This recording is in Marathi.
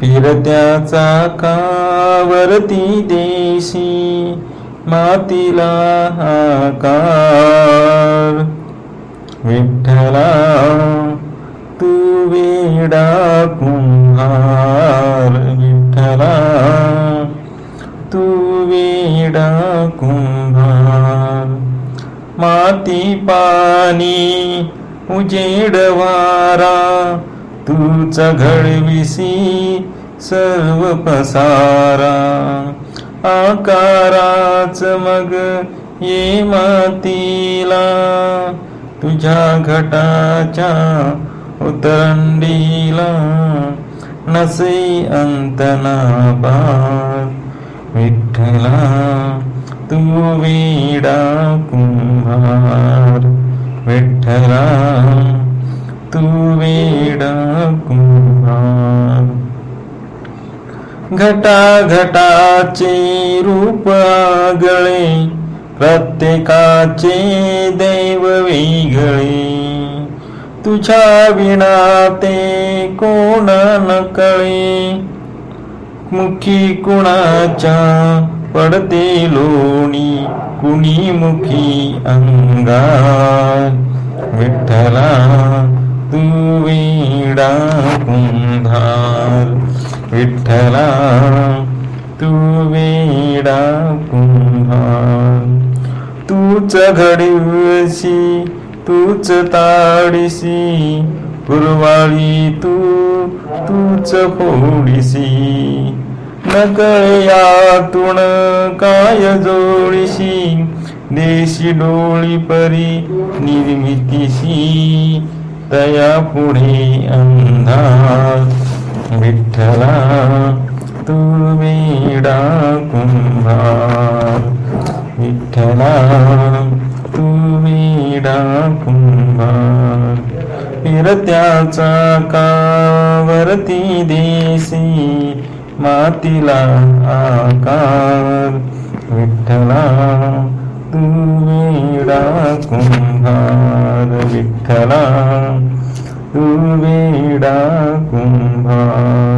फिरत्याचा कावरती देशी मातीला आकार. विठ्ठला तू वेडा कुंभार. विठ्ठला तू वेडा कुंभार. माती पाणी उजेड वारा. तूच घडविसी सर्व पसारा. आकाराच मग ये मातीला. तुझ्या घटाच्या उतरंडीला नसे अंतना पार विठ्ठला तू वेडा कुंभार. विठ्ठला घटा घटाचे रूप गळे प्रत्येकाचे दैव वेगळे. तुझ्या विना ते कोण न कळे मुखी कुणाच्या पडते लोणी कुणी मुखी अंगा विठ्ठला तू वेडा कुंधार विठ्ठला तू वेडा कुंभा तूच घडविसी तूच ताडिसी पुरवाळी तू तूच फोडिसी नकळयातून काय जोडीशी देशी डोळी परी निर्मितीशी तया पुढे अंधार. विठ्ठला तू वेडा कुंभार विठ्ठला तू वेडा कुंभार फिरत्याचा कावरती देसी मातीला आकार विठ्ठला तू वेडा कुंभार विठ्ठला तू वेडा कुंभार